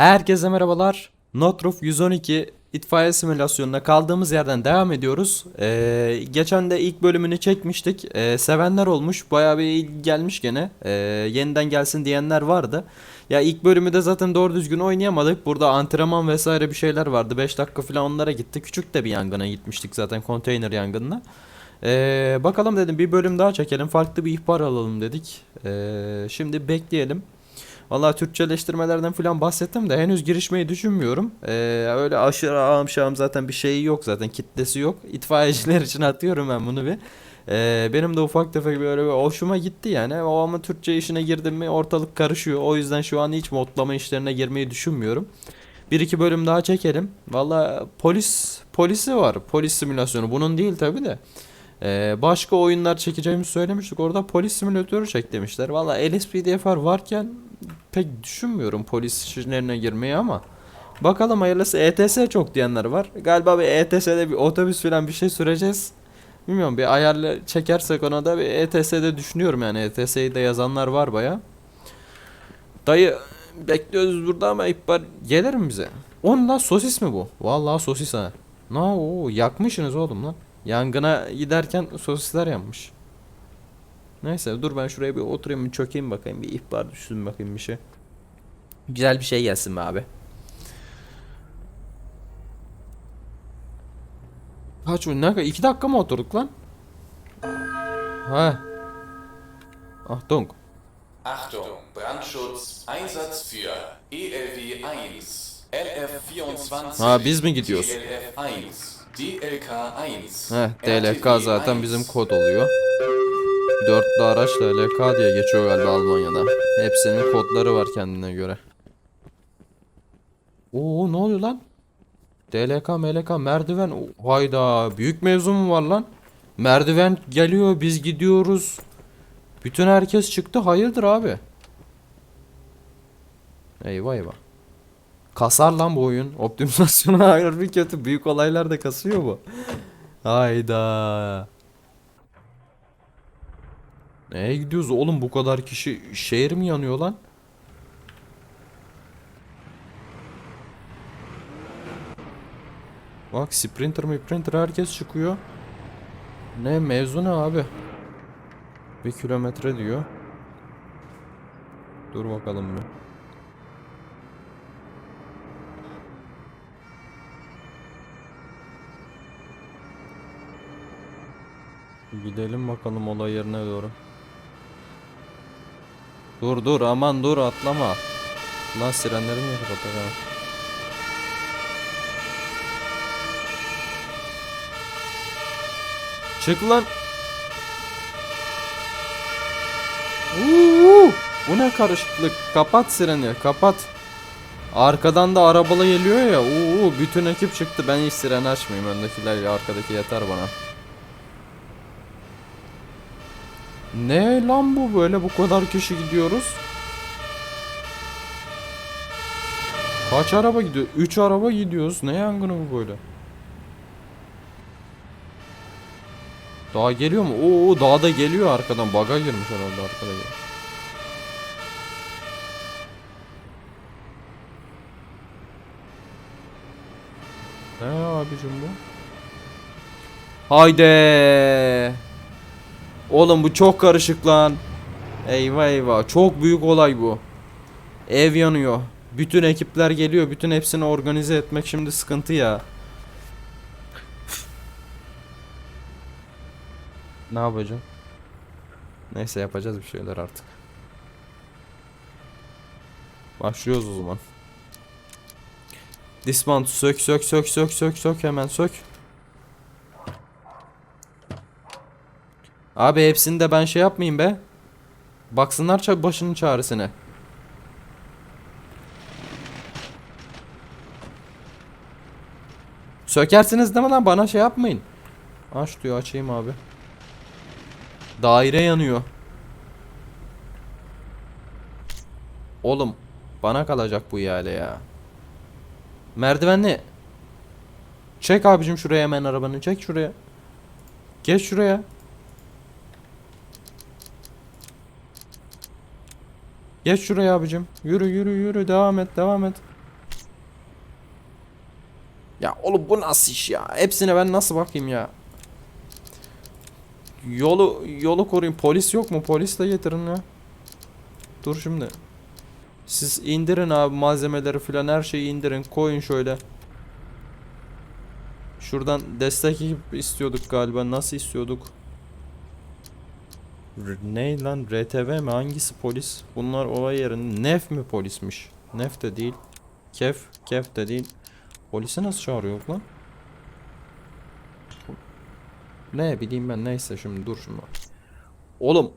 Herkese merhabalar. Notruf 112 itfaiye simülasyonuna kaldığımız yerden devam ediyoruz. Ee, geçen de ilk bölümünü çekmiştik. Ee, sevenler olmuş. Bayağı bir ilgi gelmiş gene. Ee, yeniden gelsin diyenler vardı. Ya ilk bölümü de zaten doğru düzgün oynayamadık. Burada antrenman vesaire bir şeyler vardı. 5 dakika falan onlara gitti. Küçük de bir yangına gitmiştik zaten konteyner yangınına. Ee, bakalım dedim bir bölüm daha çekelim. Farklı bir ihbar alalım dedik. Ee, şimdi bekleyelim. Vallahi Türkçeleştirmelerden falan bahsettim de henüz girişmeyi düşünmüyorum. Ee, öyle aşırı ağım zaten bir şeyi yok zaten kitlesi yok. İtfaiyeciler için atıyorum ben bunu bir. Ee, benim de ufak tefek böyle bir hoşuma gitti yani. O ama Türkçe işine girdim mi ortalık karışıyor. O yüzden şu an hiç modlama işlerine girmeyi düşünmüyorum. Bir iki bölüm daha çekelim. Valla polis polisi var. Polis simülasyonu. Bunun değil tabi de. Ee, başka oyunlar çekeceğimizi söylemiştik. Orada polis simülatörü çek demişler. Valla LSPDFR varken pek düşünmüyorum polis işlerine girmeyi ama. Bakalım hayırlısı ETS çok diyenler var. Galiba bir ETS'de bir otobüs falan bir şey süreceğiz. Bilmiyorum bir ayarla çekersek ona da bir ETS'de düşünüyorum yani ETS'yi de yazanlar var baya. Dayı bekliyoruz burada ama ihbar gelir mi bize? Onun lan sosis mi bu? Vallahi sosis ha. Ne o yakmışsınız oğlum lan. Yangına giderken sosisler yanmış. Neyse dur ben şuraya bir oturayım bir çökeyim bakayım bir ihbar düşsün bakayım bir şey. Güzel bir şey gelsin be abi. Kaç ne kadar? 2 dakika mı oturduk lan? Ha. Donk. Achtung, Brandschutz, Einsatz für E ELW 1, LF24, Ha biz mi gidiyoruz? DLF 1, DLK 1. Heh DLK zaten bizim kod oluyor. Dörtlü araç DLK diye geçiyor galiba Almanya'da. Hepsinin kodları var kendine göre. Oo ne oluyor lan? DLK MLK merdiven Oo, hayda büyük mevzu mu var lan? Merdiven geliyor biz gidiyoruz. Bütün herkes çıktı hayırdır abi? Eyvah eyvah. Kasar lan bu oyun. Optimizasyonu hayır bir kötü. Büyük olaylar da kasıyor bu. Hayda. Neye gidiyoruz oğlum bu kadar kişi şehir mi yanıyor lan? Bak sprinter mi printer herkes çıkıyor. Ne mevzu ne abi? Bir kilometre diyor. Dur bakalım bir. Gidelim bakalım olay yerine doğru. Dur dur aman dur atlama. Lan sirenleri niye kapatak ha? Çık lan. Uuu, bu ne karışıklık. Kapat sireni kapat. Arkadan da arabalı geliyor ya. Uuu bütün ekip çıktı. Ben hiç siren açmayayım. Öndekiler arkadaki yeter bana. Ne lan bu böyle bu kadar kişi gidiyoruz? Kaç araba gidiyor? 3 araba gidiyoruz. Ne yangını bu böyle? Daha geliyor mu? Oo daha da geliyor arkadan. Baga girmiş herhalde arkada. Ne abicim bu? Haydi. Oğlum bu çok karışık lan. Eyvah eyvah. Çok büyük olay bu. Ev yanıyor. Bütün ekipler geliyor. Bütün hepsini organize etmek şimdi sıkıntı ya. Ne yapacağım? Neyse yapacağız bir şeyler artık. Başlıyoruz o zaman. Dismount sök sök sök sök sök sök hemen sök. Abi hepsini de ben şey yapmayayım be. Baksınlar başının çaresine. Sökersiniz değil mi lan bana şey yapmayın. Aç diyor açayım abi. Daire yanıyor. Oğlum bana kalacak bu ihale ya. Merdivenli. Çek abicim şuraya hemen arabanı çek şuraya. Geç şuraya. Geç şuraya abicim. Yürü yürü yürü devam et devam et. Ya oğlum bu nasıl iş ya? Hepsine ben nasıl bakayım ya? Yolu yolu koruyun. Polis yok mu? Polis de getirin ya. Dur şimdi. Siz indirin abi malzemeleri filan her şeyi indirin. Koyun şöyle. Şuradan destek istiyorduk galiba. Nasıl istiyorduk? Ne lan? RTV mi? Hangisi polis? Bunlar olay yerinde. Nef mi polismiş? Nef de değil. Kef. Kef de değil. Polisi nasıl çağırıyor lan? Ne bileyim ben neyse şimdi dur şimdi. Oğlum.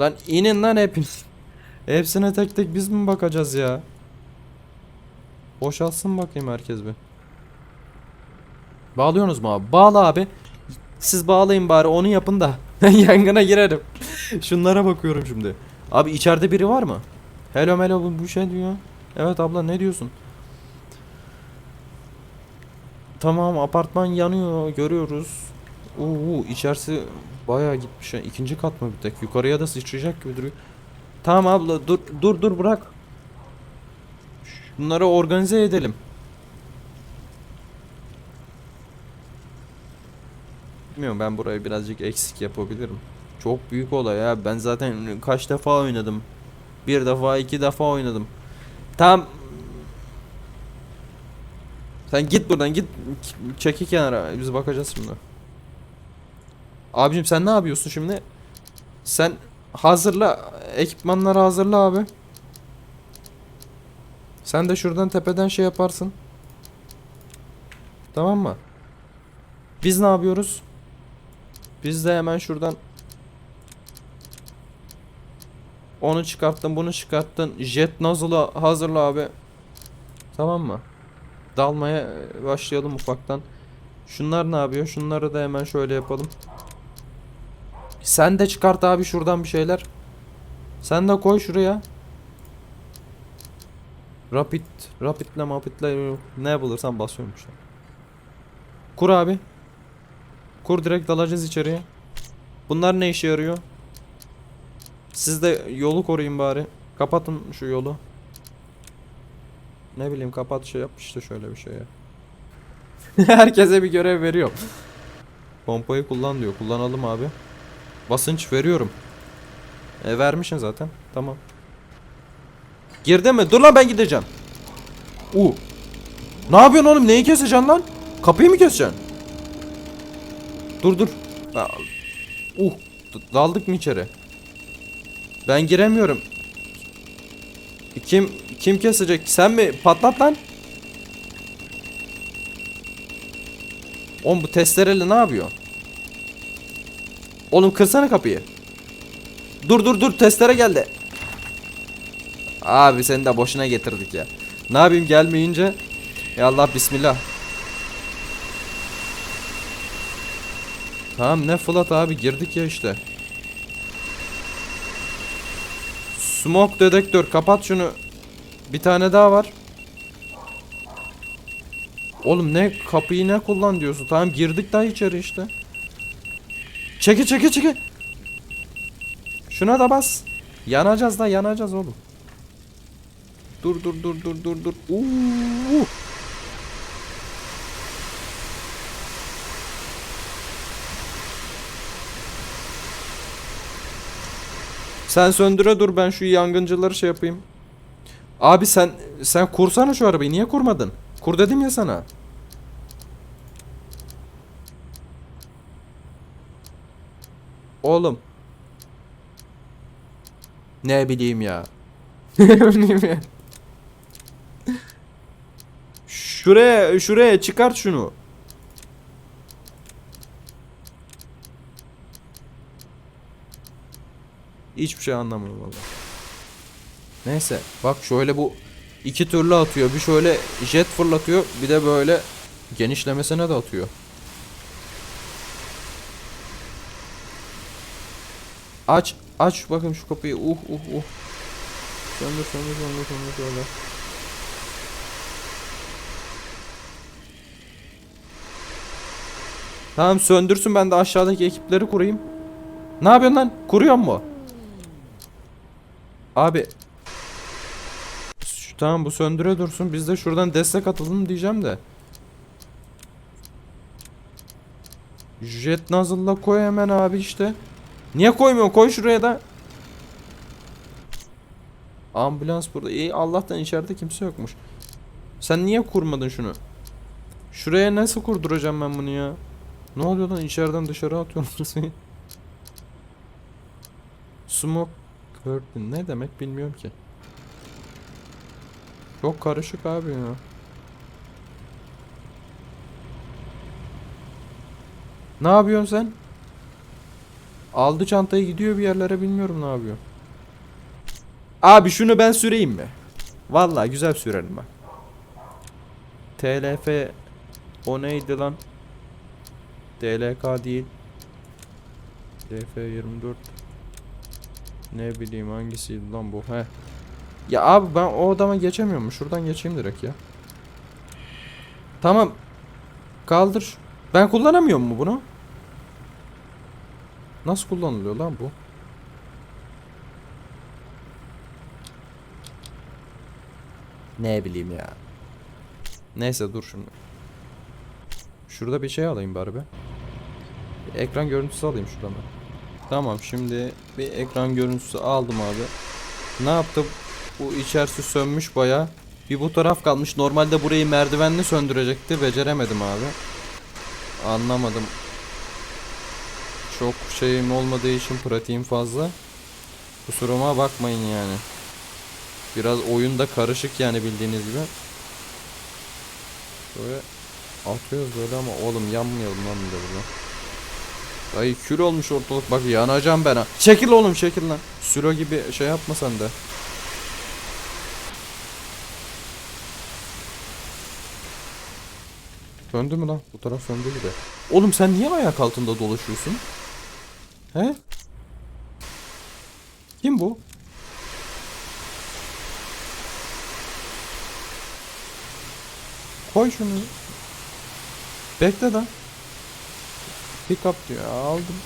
Lan inin lan hepiniz. Hepsine tek tek biz mi bakacağız ya? Boşalsın bakayım herkes bir. Bağlıyorsunuz mu abi? Bağla abi. Siz bağlayın bari onu yapın da. Yangına girerim. Şunlara bakıyorum şimdi. Abi içeride biri var mı? Hello hello bu, bu şey diyor. Evet abla ne diyorsun? Tamam apartman yanıyor görüyoruz. Oo içerisi bayağı gitmiş. ha. İkinci kat mı bir tek? Yukarıya da sıçrayacak gibi duruyor. Tamam abla dur dur dur bırak. Bunları organize edelim. Bilmiyorum ben burayı birazcık eksik yapabilirim. Çok büyük olay ya. Ben zaten kaç defa oynadım. Bir defa iki defa oynadım. Tamam. Sen git buradan git. Çeki kenara. Biz bakacağız şimdi. Abicim sen ne yapıyorsun şimdi? Sen hazırla. Ekipmanları hazırla abi. Sen de şuradan tepeden şey yaparsın. Tamam mı? Biz ne yapıyoruz? Biz de hemen şuradan onu çıkarttın, bunu çıkarttın. Jet nozzle'ı hazırla abi. Tamam mı? Dalmaya başlayalım ufaktan. Şunlar ne yapıyor? Şunları da hemen şöyle yapalım. Sen de çıkart abi şuradan bir şeyler. Sen de koy şuraya. Rapid, rapidle mapidle ne bulursan basıyorum işte. Kur abi. Kur direkt dalacağız içeriye. Bunlar ne işe yarıyor? Siz de yolu koruyun bari. Kapatın şu yolu. Ne bileyim kapat şey yap işte şöyle bir şey ya. Herkese bir görev veriyor. Pompayı kullan diyor. Kullanalım abi. Basınç veriyorum. E vermişsin zaten. Tamam. Girdi mi? Dur lan ben gideceğim. U. Ne yapıyorsun oğlum? Neyi keseceksin lan? Kapıyı mı keseceksin? Dur dur. Uh. Daldık mı içeri? Ben giremiyorum. Kim kim kesecek? Sen mi? Patlat lan. Oğlum bu testereyle ne yapıyor? Oğlum kırsana kapıyı. Dur dur dur testere geldi. Abi seni de boşuna getirdik ya. Ne yapayım gelmeyince? Ya Allah bismillah. Tamam ne flat abi girdik ya işte. Smoke dedektör kapat şunu. Bir tane daha var. Oğlum ne kapıyı ne kullan diyorsun? Tamam girdik daha içeri işte. Çeki çeki çeki. Şuna da bas. Yanacağız da yanacağız oğlum. Dur dur dur dur dur dur. Uuu. Sen söndüre dur ben şu yangıncıları şey yapayım. Abi sen sen kursana şu arabayı niye kurmadın? Kur dedim ya sana. Oğlum. Ne bileyim ya. Ne bileyim ya. Şuraya şuraya çıkart şunu. Hiçbir şey anlamıyorum valla. Neyse bak şöyle bu iki türlü atıyor. Bir şöyle jet fırlatıyor bir de böyle genişlemesine de atıyor. Aç aç bakın şu kapıyı. Uh uh uh. Söndür söndür söndür söndür söndür. Tamam söndürsün ben de aşağıdaki ekipleri kurayım. Ne yapıyorsun lan? Kuruyor mu? Abi. Şu- Tamam bu söndüre dursun. Biz de şuradan destek atalım diyeceğim de. Jet nozzle'la koy hemen abi işte. Niye koymuyorsun? Koy şuraya da. Ambulans burada. İyi Allah'tan içeride kimse yokmuş. Sen niye kurmadın şunu? Şuraya nasıl kurduracağım ben bunu ya? Ne oluyor lan içeriden dışarı atıyorsunuz beni. Smoke curtain ne demek bilmiyorum ki. Çok karışık abi ya. Ne yapıyorsun sen? Aldı çantayı gidiyor bir yerlere bilmiyorum ne yapıyor. Abi şunu ben süreyim mi? Vallahi güzel sürerim bak. TLF o neydi lan? DLK değil. DF24 Ne bileyim hangisiydi lan bu he. Ya abi ben o adama geçemiyorum şuradan geçeyim direkt ya. Tamam. Kaldır. Ben kullanamıyor mu bunu? Nasıl kullanılıyor lan bu? Ne bileyim ya. Neyse dur şimdi. Şurada bir şey alayım bari be. Ekran görüntüsü alayım şuradan ben. Tamam şimdi bir ekran görüntüsü aldım abi. Ne yaptım? Bu içerisi sönmüş baya. Bir bu taraf kalmış. Normalde burayı merdivenli söndürecekti. Beceremedim abi. Anlamadım. Çok şeyim olmadığı için pratiğim fazla. Kusuruma bakmayın yani. Biraz oyunda karışık yani bildiğiniz gibi. Böyle atıyoruz böyle ama oğlum yanmayalım lan bir de burada. Ay kül olmuş ortalık bak yanacağım ben ha. Çekil oğlum çekil lan. Süro gibi şey yapma sen de. Söndü mü lan? Bu taraf söndü gibi. Oğlum sen niye ayak altında dolaşıyorsun? He? Kim bu? Koy şunu. Bekle lan. Pick up diyor. Aldım.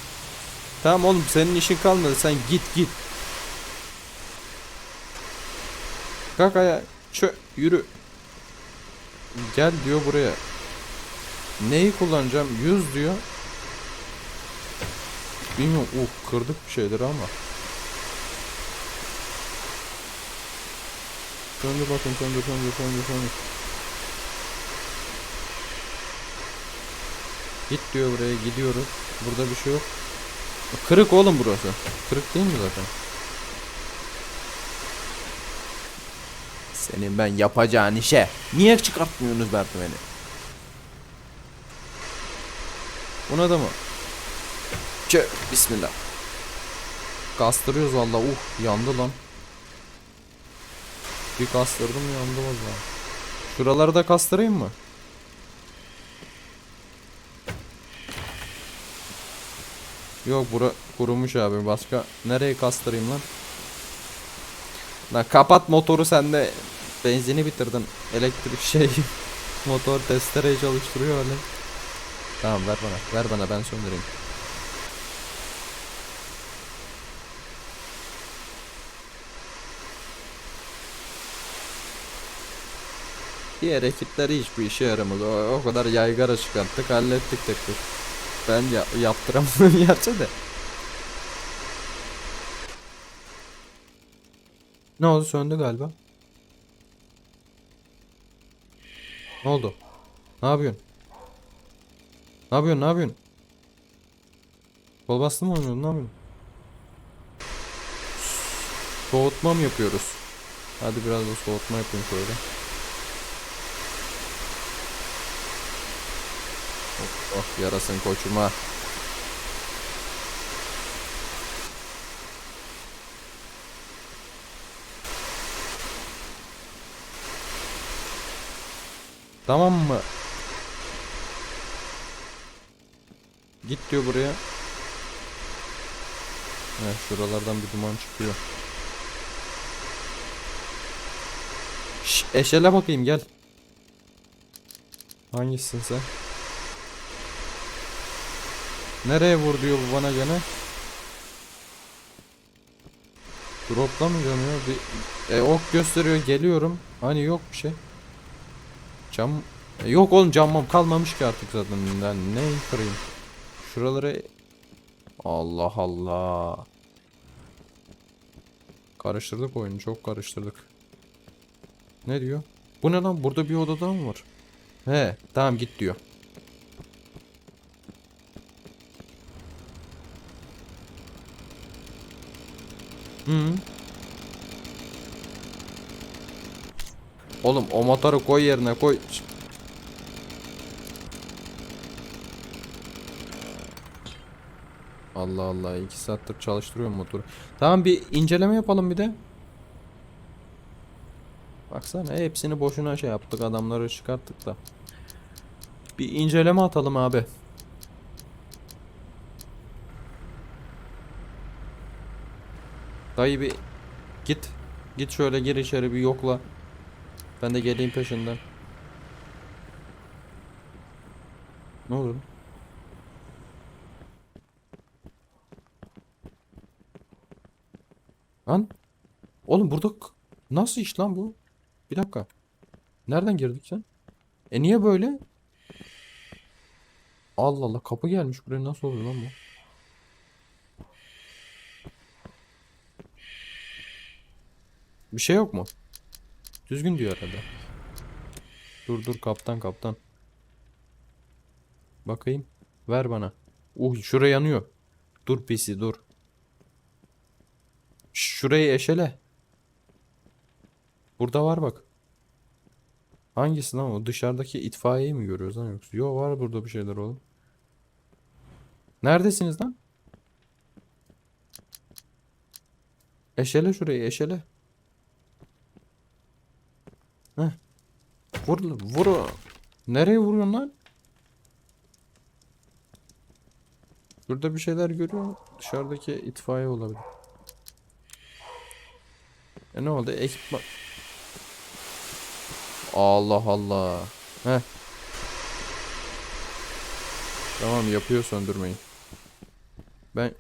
Tamam oğlum senin işin kalmadı. Sen git git. Kalk ayağa. Çö yürü. Gel diyor buraya. Neyi kullanacağım? 100 diyor. Bilmiyorum. Uh kırdık bir şeyler ama. Söndür bakın söndür söndür söndür söndür. Git diyor buraya gidiyoruz. Burada bir şey yok. Kırık oğlum burası. Kırık değil mi zaten? Senin ben yapacağın işe. Niye çıkartmıyorsunuz merdiveni? Buna da mı? Çö, bismillah. Kastırıyoruz valla. Uh, yandı lan. Bir kastırdım yandı valla. Şuraları da kastırayım mı? Yok bura kurumuş abi. Başka nereye kastırayım lan? Lan kapat motoru sen de benzini bitirdin. Elektrik şey motor testereyi çalıştırıyor öyle. Tamam ver bana. Ver bana ben söndüreyim. Diğer ekipler hiçbir işe yaramadı. O, o kadar yaygara çıkarttık hallettik tek tek. Ben ya, yaptıramadım gerçi de. Ne oldu söndü galiba. Ne oldu? Ne yapıyorsun? Ne yapıyorsun? Ne yapıyorsun? Kol bastı mı oynuyorsun? Ne yapıyorsun? Soğutma mı yapıyoruz? Hadi biraz da soğutma yapayım şöyle. Oh, oh yarasın koçuma. Tamam mı? Git diyor buraya. Heh, şuralardan bir duman çıkıyor. Şş, eşele bakayım gel. Hangisisin sen? Nereye vur diyor bu bana gene? Droplamayacağım ya. Bir, e, ok gösteriyor geliyorum. Hani yok bir şey. Cam e, yok oğlum camım kalmamış ki artık zaten. Ben ne kırayım? Şuraları Allah Allah. Karıştırdık oyunu çok karıştırdık. Ne diyor? Bu ne lan? Burada bir odada mı var? He, tamam git diyor. Hı. Oğlum o motoru koy yerine koy. Allah Allah iki saattir çalıştırıyorum motoru. Tamam bir inceleme yapalım bir de. Baksana hepsini boşuna şey yaptık adamları çıkarttık da. Bir inceleme atalım abi. Dayı bir git. Git şöyle gir içeri bir yokla. Ben de geleyim peşinden. Ne olur? Lan. Oğlum burada nasıl iş lan bu? Bir dakika. Nereden girdik sen? E niye böyle? Allah Allah kapı gelmiş buraya nasıl oluyor lan bu? Bir şey yok mu? Düzgün diyor herhalde. Dur dur kaptan kaptan. Bakayım. Ver bana. Uh şuraya yanıyor. Dur pisi dur. Şurayı eşele. Burada var bak. Hangisi lan o? Dışarıdaki itfaiyeyi mi görüyoruz lan yoksa? Yo var burada bir şeyler oğlum. Neredesiniz lan? Eşele şurayı eşele. Heh. Vur vur. Nereye vuruyorsun lan? Burada bir şeyler görüyorum. Dışarıdaki itfaiye olabilir. E ne oldu? Ekipman. Allah Allah. Heh. Tamam yapıyor söndürmeyi. Ben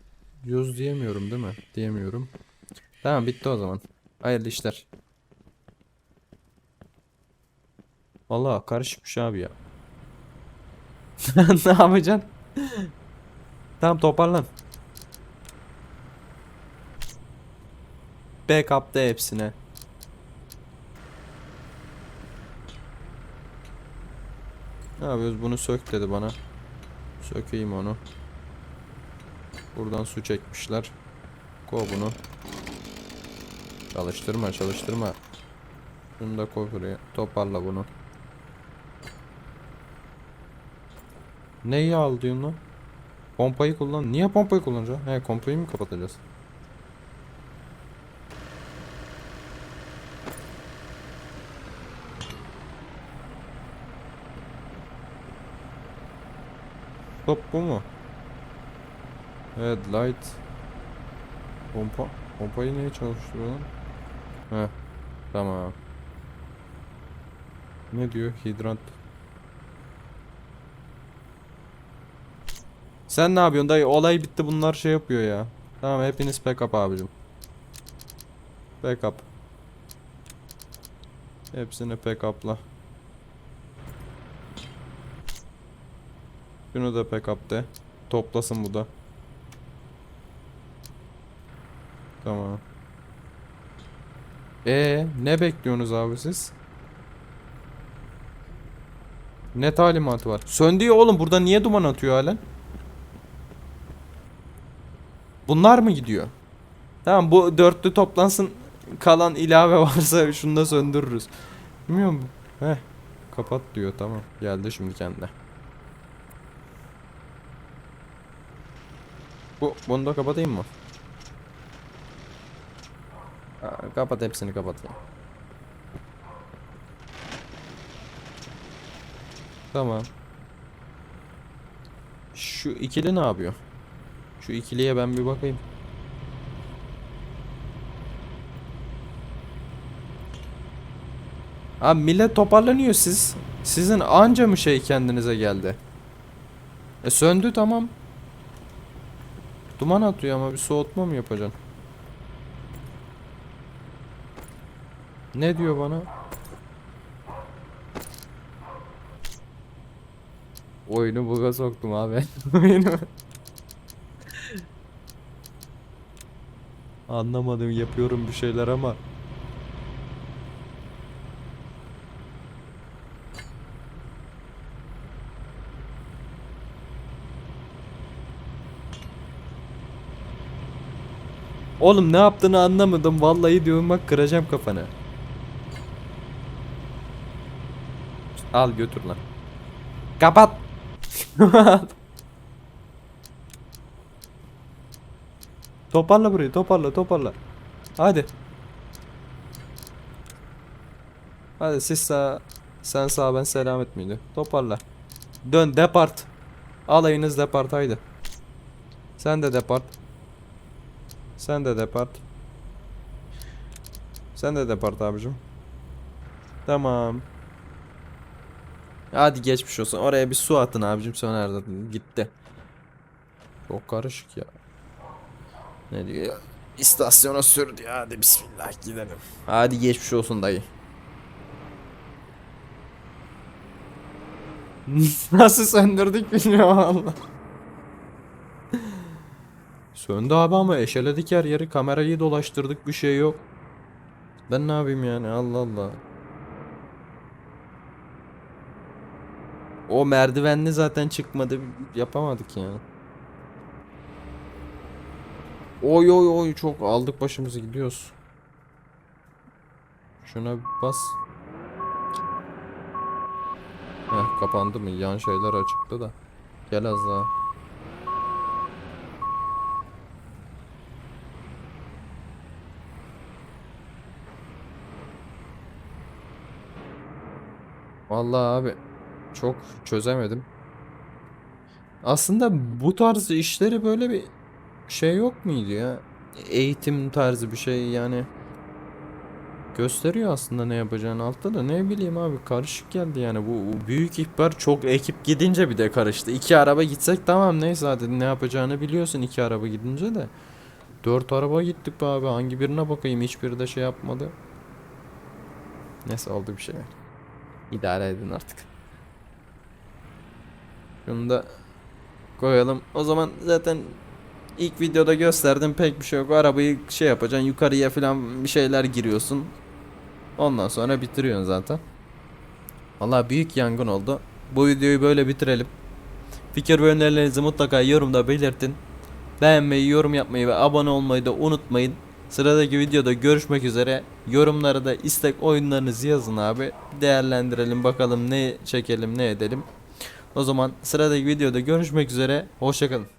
yüz diyemiyorum değil mi? Diyemiyorum. Tamam bitti o zaman. Hayırlı işler. Vallahi karışıkmış abi ya. ne yapacaksın? tamam toparlan. Backup'ta hepsine. Ne yapıyoruz? Bunu sök dedi bana. Sökeyim onu. Buradan su çekmişler. Koy bunu. Çalıştırma çalıştırma. Şunu da koy buraya. Toparla bunu. Neyi al diyorsun lan? Pompayı kullan. Niye pompayı kullanacağız? He pompayı mı kapatacağız? Stop bu mu? Evet light. Pompa. Pompayı neye çalıştırıyor lan? Heh. Tamam. Ne diyor? Hidrant. Sen ne yapıyorsun dayı? Olay bitti bunlar şey yapıyor ya. Tamam hepiniz backup abicim. Backup. Hepsini backup'la. Şunu da backup de. Toplasın bu da. Tamam. E ne bekliyorsunuz abi siz? Ne talimatı var? Söndü ya oğlum burada niye duman atıyor halen? Bunlar mı gidiyor? Tamam bu dörtlü toplansın kalan ilave varsa şunu da söndürürüz. Bilmiyorum. Heh. Kapat diyor tamam. Geldi şimdi kendine. Bu bunu da kapatayım mı? Aa, kapat hepsini kapatayım. Tamam. Şu ikili ne yapıyor? Şu ikiliye ben bir bakayım. Abi millet toparlanıyor siz. Sizin anca mı şey kendinize geldi? E söndü tamam. Duman atıyor ama bir soğutma mı yapacaksın? Ne diyor bana? Oyunu buga soktum abi. Oyunu. Anlamadım yapıyorum bir şeyler ama. Oğlum ne yaptığını anlamadım. Vallahi diyorum bak kıracağım kafanı. Al götür lan. Kapat. toparla burayı toparla toparla. Hadi. Hadi siz sağ sen sağ ben selamet miydi? Toparla. Dön depart. Alayınız depart haydi. Sen de depart. Sen de depart. Sen de depart abicim. Tamam. Hadi geçmiş olsun. Oraya bir su atın abicim nerede gitti. Çok karışık ya. Ne diyor? İstasyona sürdü ya. Hadi bismillah gidelim. Hadi geçmiş olsun dayı. Nasıl söndürdük bilmiyorum Allah. Söndü abi ama eşeledik her yeri kamerayı dolaştırdık bir şey yok. Ben ne yapayım yani Allah Allah. O merdivenli zaten çıkmadı yapamadık yani. Oy oy oy çok aldık başımızı gidiyoruz. Şuna bas. Heh kapandı mı? Yan şeyler açıktı da. Gel az daha. Vallahi abi çok çözemedim. Aslında bu tarz işleri böyle bir şey yok muydu ya? Eğitim tarzı bir şey yani. Gösteriyor aslında ne yapacağını altta da ne bileyim abi karışık geldi yani bu, büyük ihbar çok ekip gidince bir de karıştı. İki araba gitsek tamam neyse hadi ne yapacağını biliyorsun iki araba gidince de. Dört araba gittik be abi hangi birine bakayım hiçbiri de şey yapmadı. Neyse oldu bir şey. İdare edin artık. Şunu da koyalım. O zaman zaten ilk videoda gösterdim pek bir şey yok. Arabayı şey yapacaksın yukarıya falan bir şeyler giriyorsun. Ondan sonra bitiriyorsun zaten. Vallahi büyük yangın oldu. Bu videoyu böyle bitirelim. Fikir ve önerilerinizi mutlaka yorumda belirtin. Beğenmeyi, yorum yapmayı ve abone olmayı da unutmayın. Sıradaki videoda görüşmek üzere. Yorumlara da istek oyunlarınızı yazın abi. Değerlendirelim bakalım ne çekelim ne edelim. O zaman sıradaki videoda görüşmek üzere. Hoşçakalın.